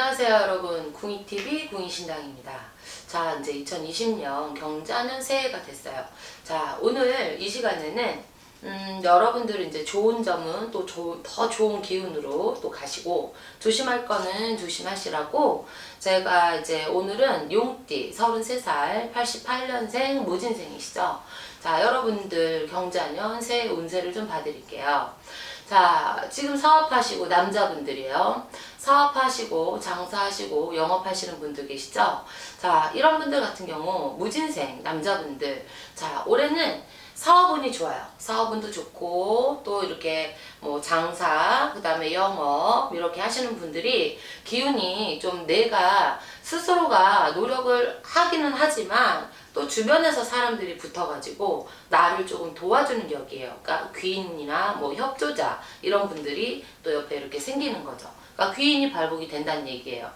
안녕하세요 여러분. 궁이TV 궁이신당입니다. 자 이제 2020년 경자년 새해가 됐어요. 자 오늘 이 시간에는 음, 여러분들 이제 좋은 점은 또 더 좋은 기운으로 또 가시고 조심할 거는 조심하시라고 제가 이제 오늘은 용띠 33살 88년생 무진생이시죠? 자 여러분들 경자년 새해 운세를 좀 봐드릴게요 자, 지금 사업하시고 남자분들이에요. 사업하시고 장사하시고 영업하시는 분들 계시죠? 자, 이런 분들 같은 경우 무진생 남자분들. 자, 올해는 사업운이 좋아요. 사업운도 좋고 또 이렇게 뭐 장사, 그다음에 영업 이렇게 하시는 분들이 기운이 좀 내가 스스로가 노력을 하기는 하지만 또 주변에서 사람들이 붙어가지고 나를 조금 도와주는 격이에요. 그러니까 귀인이나 뭐 협조자 이런 분들이 또 옆에 이렇게 생기는 거죠. 그러니까 귀인이 발복이 된다는 얘기예요.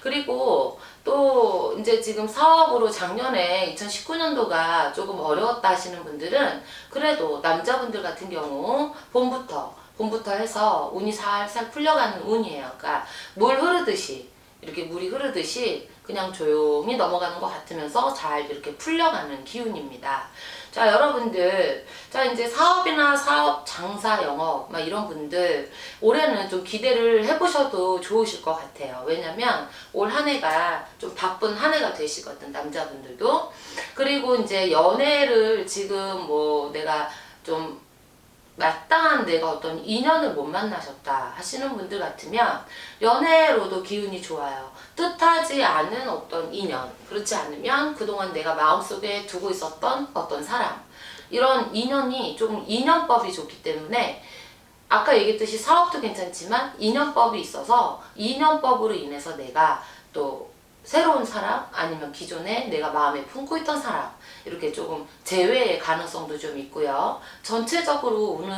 그리고 또 이제 지금 사업으로 작년에 2019년도가 조금 어려웠다 하시는 분들은 그래도 남자분들 같은 경우 봄부터 봄부터 해서 운이 살살 풀려가는 운이에요. 그러니까 물 흐르듯이 이렇게 물이 흐르듯이 그냥 조용히 넘어가는 것 같으면서 잘 이렇게 풀려가는 기운입니다. 자, 여러분들. 자, 이제 사업이나 사업, 장사, 영업, 막 이런 분들, 올해는 좀 기대를 해보셔도 좋으실 것 같아요. 왜냐면 올 한 해가 좀 바쁜 한 해가 되시거든, 남자분들도. 그리고 이제 연애를 지금 뭐 내가 좀 마땅한 내가 어떤 인연을 못 만나셨다 하시는 분들 같으면 연애로도 기운이 좋아요. 뜻하지 않은 어떤 인연. 그렇지 않으면 그동안 내가 마음속에 두고 있었던 어떤 사람. 이런 인연이 조금 인연법이 좋기 때문에 아까 얘기했듯이 사업도 괜찮지만 인연법이 있어서 인연법으로 인해서 내가 또 새로운 사람 아니면 기존에 내가 마음에 품고 있던 사람 이렇게 조금 제외의 가능성도 좀 있고요. 전체적으로 운은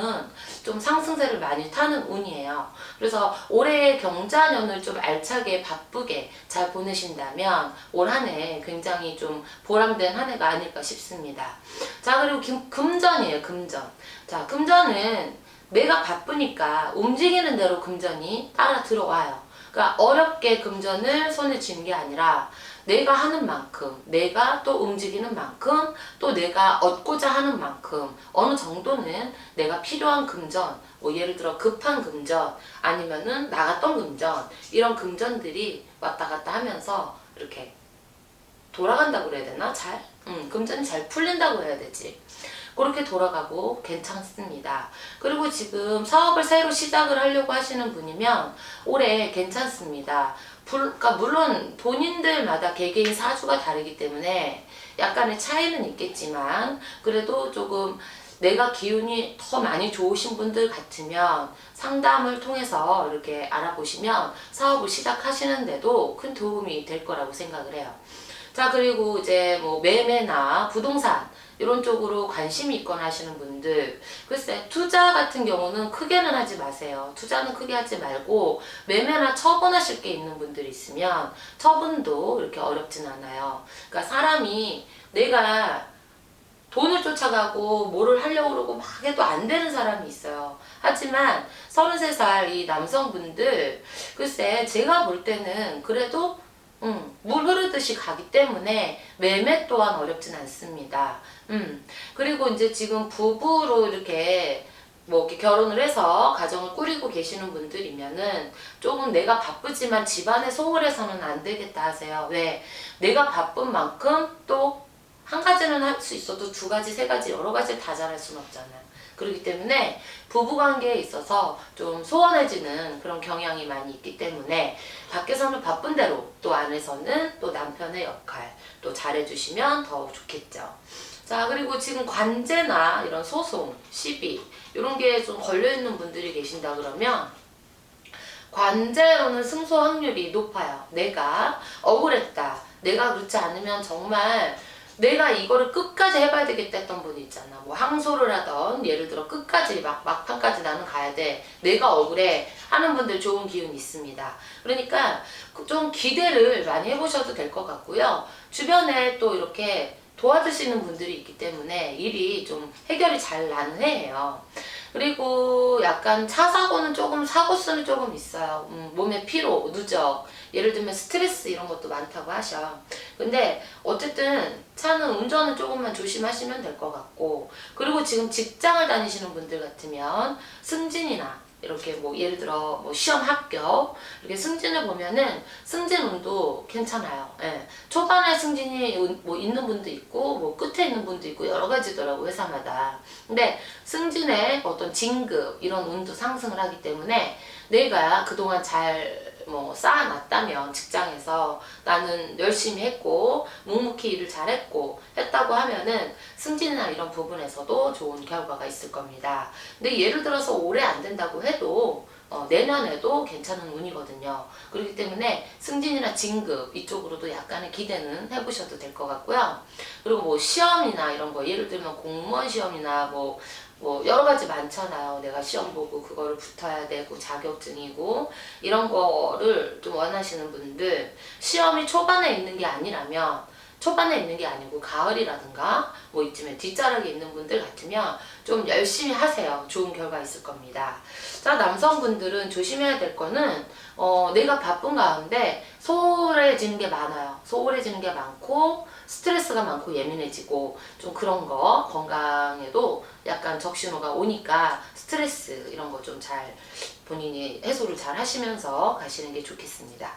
좀 상승세를 많이 타는 운이에요. 그래서 올해의 경자년을 좀 알차게 바쁘게 잘 보내신다면 올 한 해 굉장히 좀 보람된 한 해가 아닐까 싶습니다. 자 그리고 금, 금전이에요. 금전. 자 금전은 내가 바쁘니까 움직이는 대로 금전이 따라 들어와요. 그러니까 어렵게 금전을 손에 쥐는 게 아니라 내가 하는 만큼, 내가 또 움직이는 만큼, 또 내가 얻고자 하는 만큼 어느 정도는 내가 필요한 금전, 뭐 예를 들어 급한 금전, 아니면은 나갔던 금전 이런 금전들이 왔다 갔다 하면서 이렇게 돌아간다고 그래야 되나? 잘? 음, 금전이 잘 풀린다고 해야 되지. 그렇게 돌아가고 괜찮습니다. 그리고 지금 사업을 새로 시작을 하려고 하시는 분이면 올해 괜찮습니다. 불, 그러니까 물론 본인들마다 개개인 사주가 다르기 때문에 약간의 차이는 있겠지만 그래도 조금 내가 기운이 더 많이 좋으신 분들 같으면 상담을 통해서 이렇게 알아보시면 사업을 시작하시는데도 큰 도움이 될 거라고 생각을 해요. 자, 그리고 이제 뭐 매매나 부동산 이런 쪽으로 관심이 있거나 하시는 분들 글쎄 투자 같은 경우는 크게는 하지 마세요 투자는 크게 하지 말고 매매나 처분하실 게 있는 분들이 있으면 처분도 이렇게 어렵진 않아요 그러니까 사람이 내가 돈을 쫓아가고 뭐를 하려고 그러고 막 해도 안 되는 사람이 있어요. 하지만 33살 이 남성분들 글쎄 제가 볼 때는 그래도 음, 물 흐르듯이 가기 때문에 매매 또한 어렵진 않습니다. 음, 그리고 이제 지금 부부로 이렇게 뭐 이렇게 결혼을 해서 가정을 꾸리고 계시는 분들이면은 조금 내가 바쁘지만 집안에 소홀해서는 안 되겠다 하세요. 왜? 내가 바쁜 만큼 또 한 가지는 할 수 있어도 두 가지, 세 가지, 여러 가지를 다 잘할 수는 없잖아요. 그렇기 때문에 부부 관계에 있어서 좀 소원해지는 그런 경향이 많이 있기 때문에 밖에서는 바쁜 대로 또 안에서는 또 남편의 역할 또 잘해주시면 더 좋겠죠. 자 그리고 지금 관제나 이런 소송, 시비 이런 게 좀 걸려있는 분들이 계신다 그러면 관제로는 승소 확률이 높아요. 내가 억울했다. 내가 그렇지 않으면 정말 내가 이거를 끝까지 해봐야 되겠다 했던 분이 있잖아. 뭐 항소를 하던 예를 들어 끝까지 막 막판까지 나는 가야 돼. 내가 억울해 하는 분들 좋은 기운이 있습니다. 그러니까 좀 기대를 많이 해보셔도 될 것 같고요. 주변에 또 이렇게 도와주시는 분들이 있기 때문에 일이 좀 해결이 잘 나는 해예요. 그리고 약간 차 사고는 조금 사고 수는 조금 있어요. 음, 몸의 피로, 누적, 예를 들면 스트레스 이런 것도 많다고 하셔. 근데 어쨌든 차는 운전은 조금만 조심하시면 될 것 같고 그리고 지금 직장을 다니시는 분들 같으면 승진이나 이렇게 뭐 예를 들어 뭐 시험 합격 이렇게 승진을 보면은 승진 운도 괜찮아요. 예. 초반에 승진이 운- 뭐 있는 분도 있고 뭐 끝에 있는 분도 있고 여러 가지더라고 회사마다. 근데 승진의 어떤 진급 이런 운도 상승을 하기 때문에 내가 그동안 잘 뭐 쌓아놨다면 직장에서 나는 열심히 했고 묵묵히 일을 잘했고 했다고 하면은 승진이나 이런 부분에서도 좋은 결과가 있을 겁니다. 근데 예를 들어서 올해 안 된다고 해도 어, 내년에도 괜찮은 운이거든요. 그렇기 때문에 승진이나 진급 이쪽으로도 약간의 기대는 해보셔도 될 것 같고요. 그리고 뭐 시험이나 이런 거 예를 들면 공무원 시험이나 뭐뭐 여러 가지 많잖아요. 내가 시험 보고 그거를 붙어야 되고 자격증이고 이런 거를 좀 원하시는 분들 시험이 초반에 있는 게 아니라면 초반에 있는 게 아니고 가을이라든가 뭐 이쯤에 뒷자락에 있는 분들 같으면 좀 열심히 하세요. 좋은 결과 있을 겁니다. 자 남성분들은 조심해야 될 거는 어, 내가 바쁜 가운데 소홀해지는 게 많아요. 소홀해지는 게 많고 스트레스가 많고 예민해지고 좀 그런 거 건강에도 약간 적신호가 오니까 스트레스 이런 거 좀 잘 본인이 해소를 잘 하시면서 가시는 게 좋겠습니다.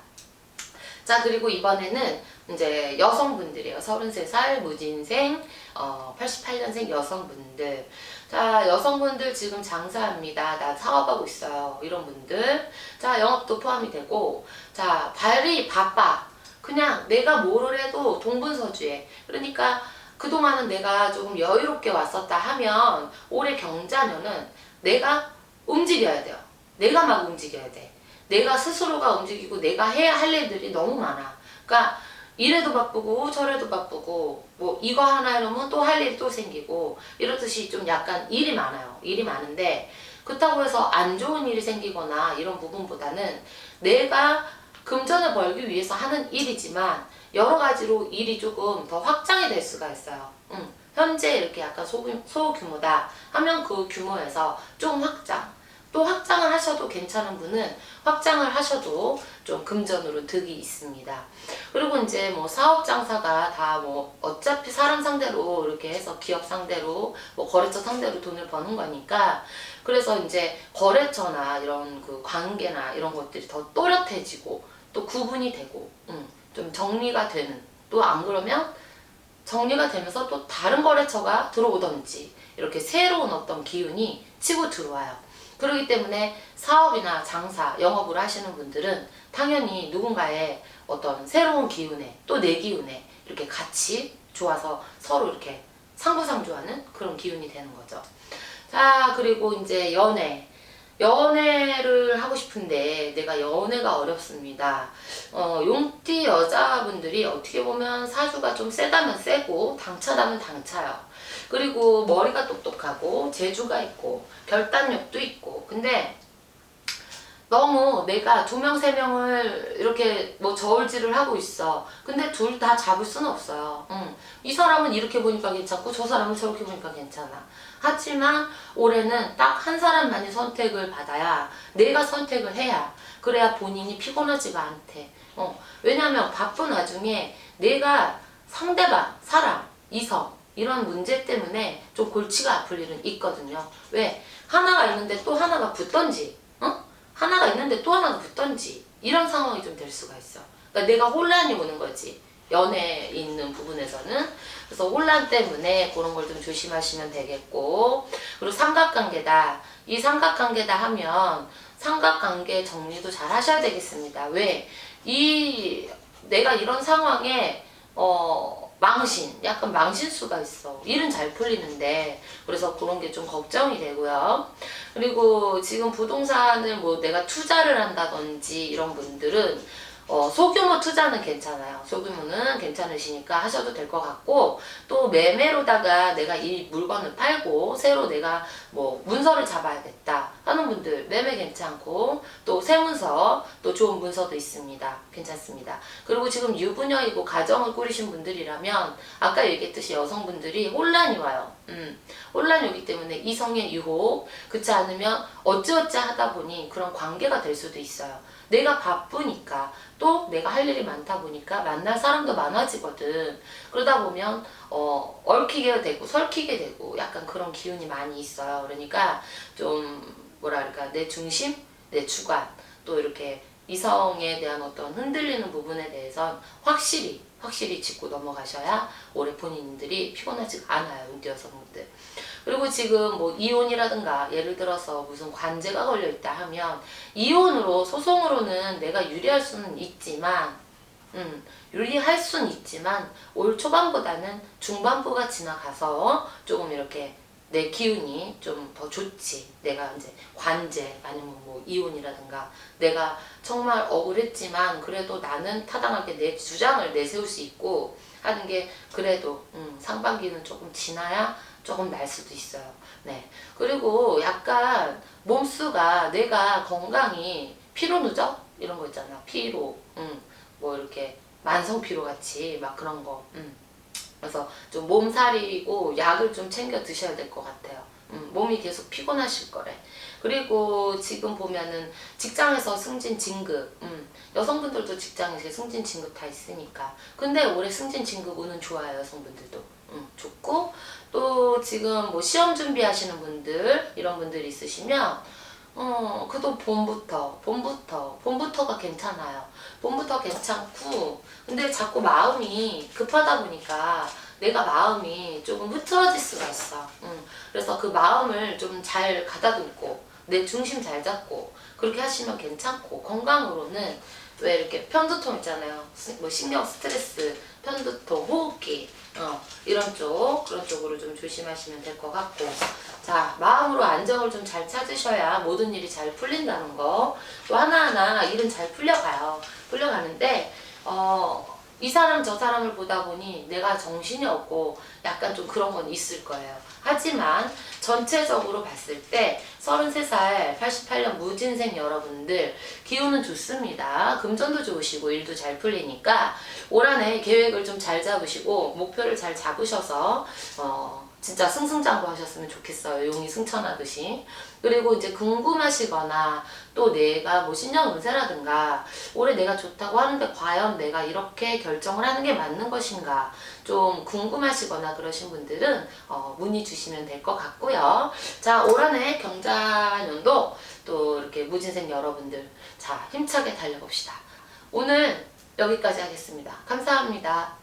자 그리고 이번에는 이제 여성분들이에요. 33살 무진생 어, 88년생 여성분들 자 여성분들 지금 장사합니다. 나 사업하고 있어요. 이런 분들 자 영업도 포함이 되고 자 발이 바빠 그냥 내가 뭐를 해도 동분서주에 그러니까 그동안은 내가 조금 여유롭게 왔었다 하면 올해 경자년은 내가 움직여야 돼요. 내가 막 움직여야 돼. 내가 스스로가 움직이고 내가 해야 할 일들이 너무 많아. 그러니까 이래도 바쁘고 저래도 바쁘고 뭐 이거 하나 이러면 또 할 일이 또 생기고 이렇듯이 좀 약간 일이 많아요. 일이 많은데 그렇다고 해서 안 좋은 일이 생기거나 이런 부분보다는 내가 금전을 벌기 위해서 하는 일이지만 여러 가지로 일이 조금 더 확장이 될 수가 있어요. 음, 현재 이렇게 약간 소규, 소규모다 하면 그 규모에서 좀 확장. 또 확장을 하셔도 괜찮은 분은 확장을 하셔도 좀 금전으로 득이 있습니다. 그리고 이제 뭐 사업 장사가 다 뭐 어차피 사람 상대로 이렇게 해서 기업 상대로 뭐 거래처 상대로 돈을 버는 거니까 그래서 이제 거래처나 이런 그 관계나 이런 것들이 더 또렷해지고 또 구분이 되고 음, 좀 정리가 되는 또 안 그러면 정리가 되면서 또 다른 거래처가 들어오던지 이렇게 새로운 어떤 기운이 치고 들어와요. 그렇기 때문에 사업이나 장사, 영업을 하시는 분들은 당연히 누군가의 어떤 새로운 기운에 또 내 기운에 이렇게 같이 좋아서 서로 이렇게 상부상조하는 그런 기운이 되는 거죠. 자, 그리고 이제 연애. 연애를 하고 싶은데 내가 연애가 어렵습니다. 어, 용띠 여자분들이 어떻게 보면 사주가 좀 세다면 세고 당차다면 당차요. 그리고 머리가 똑똑하고 재주가 있고 결단력도 있고 근데 너무 내가 두 명, 세 명을 이렇게 뭐 저울질을 하고 있어. 근데 둘 다 잡을 수는 없어요. 응. 이 사람은 이렇게 보니까 괜찮고 저 사람은 저렇게 보니까 괜찮아. 하지만 올해는 딱 한 사람만이 선택을 받아야 내가 선택을 해야 그래야 본인이 피곤하지가 않대. 어. 왜냐면 바쁜 와중에 내가 상대방, 사람, 이성 이런 문제 때문에 좀 골치가 아플 일은 있거든요. 왜? 하나가 있는데 또 하나가 붙던지, 어? 하나가 있는데 또 하나가 붙던지 이런 상황이 좀 될 수가 있어. 그러니까 내가 혼란이 오는 거지. 연애에 있는 부분에서는 그래서 혼란 때문에 그런 걸 좀 조심하시면 되겠고 그리고 삼각관계다. 이 삼각관계다 하면 삼각관계 정리도 잘 하셔야 되겠습니다. 왜? 이 내가 이런 상황에 어 망신 약간 망신수가 있어. 일은 잘 풀리는데. 그래서 그런 게 좀 걱정이 되고요. 그리고 지금 부동산을 뭐 내가 투자를 한다든지 이런 분들은 어, 소규모 투자는 괜찮아요. 소규모는 괜찮으시니까 하셔도 될 것 같고 또 매매로다가 내가 이 물건을 팔고 새로 내가 뭐 문서를 잡아야겠다 하는 분들 매매 괜찮고 또 세문서 또 좋은 문서도 있습니다. 괜찮습니다. 그리고 지금 유부녀이고 가정을 꾸리신 분들이라면 아까 얘기했듯이 여성분들이 혼란이 와요. 음, 혼란이 오기 때문에 이성의 유혹, 그렇지 않으면 어찌어찌 하다 보니 그런 관계가 될 수도 있어요. 내가 바쁘니까 또 내가 할 일이 많다 보니까 만날 사람도 많아지거든. 그러다 보면 어, 얽히게 되고 설키게 되고 약간 그런 기운이 많이 있어요. 그러니까 좀 그럴까 내 중심, 내 주관 또 이렇게 이성에 대한 어떤 흔들리는 부분에 대해선 확실히 확실히 짚고 넘어가셔야 올해 본인들이 피곤하지 않아요 운띠 여성분들. 그리고 지금 뭐 이혼이라든가 예를 들어서 무슨 관제가 걸려 있다 하면 이혼으로 소송으로는 내가 유리할 수는 있지만 음, 유리할 수는 있지만 올 초반보다는 중반부가 지나가서 조금 이렇게 내 기운이 좀 더 좋지. 내가 이제 관제 아니면 뭐 이혼이라든가 내가 정말 억울했지만 그래도 나는 타당하게 내 주장을 내세울 수 있고 하는 게 그래도 음, 상반기는 조금 지나야 조금 날 수도 있어요. 네. 그리고 약간 몸수가 내가 건강이 피로 누적 이런 거 있잖아. 피로. 음. 뭐 이렇게 만성 피로 같이 막 그런 거. 음. 그래서 좀 몸살이고 약을 좀 챙겨 드셔야 될 것 같아요. 음, 몸이 계속 피곤하실 거래. 그리고 지금 보면은 직장에서 승진 진급, 음, 여성분들도 직장에서 승진 진급 다 있으니까. 근데 올해 승진 진급 운은 좋아요, 여성분들도. 음, 좋고, 또 지금 뭐 시험 준비하시는 분들, 이런 분들 있으시면, 어, 그도 봄부터, 봄부터, 봄부터가 괜찮아요. 봄부터 괜찮고, 근데 자꾸 마음이 급하다 보니까 내가 마음이 조금 흐트러질 수가 있어. 음, 그래서 그 마음을 좀 잘 가다듬고, 내 중심 잘 잡고, 그렇게 하시면 괜찮고, 건강으로는 왜 이렇게 편두통 있잖아요. 시- 뭐 신경 스트레스, 편두통, 호흡기, 어, 이런 쪽, 그런 쪽으로 좀 조심하시면 될 것 같고. 자, 마음으로 안정을 좀 잘 찾으셔야 모든 일이 잘 풀린다는 거. 또 하나하나 일은 잘 풀려가요. 풀려가는데, 어, 이 사람 저 사람을 보다 보니 내가 정신이 없고 약간 좀 그런 건 있을 거예요. 하지만 전체적으로 봤을 때 33살 88년 무진생 여러분들 기운은 좋습니다. 금전도 좋으시고 일도 잘 풀리니까 올 한 해 계획을 좀 잘 잡으시고 목표를 잘 잡으셔서 어 진짜 승승장구 하셨으면 좋겠어요. 용이 승천하듯이. 그리고 이제 궁금하시거나 또 내가 뭐 신년 운세라든가 올해 내가 좋다고 하는데 과연 내가 이렇게 결정을 하는 게 맞는 것인가 좀 궁금하시거나 그러신 분들은 어, 문의 주시면 될 것 같고요. 자, 올 한 해 경자년도 또 이렇게 무진생 여러분들 자 힘차게 달려봅시다. 오늘 여기까지 하겠습니다. 감사합니다.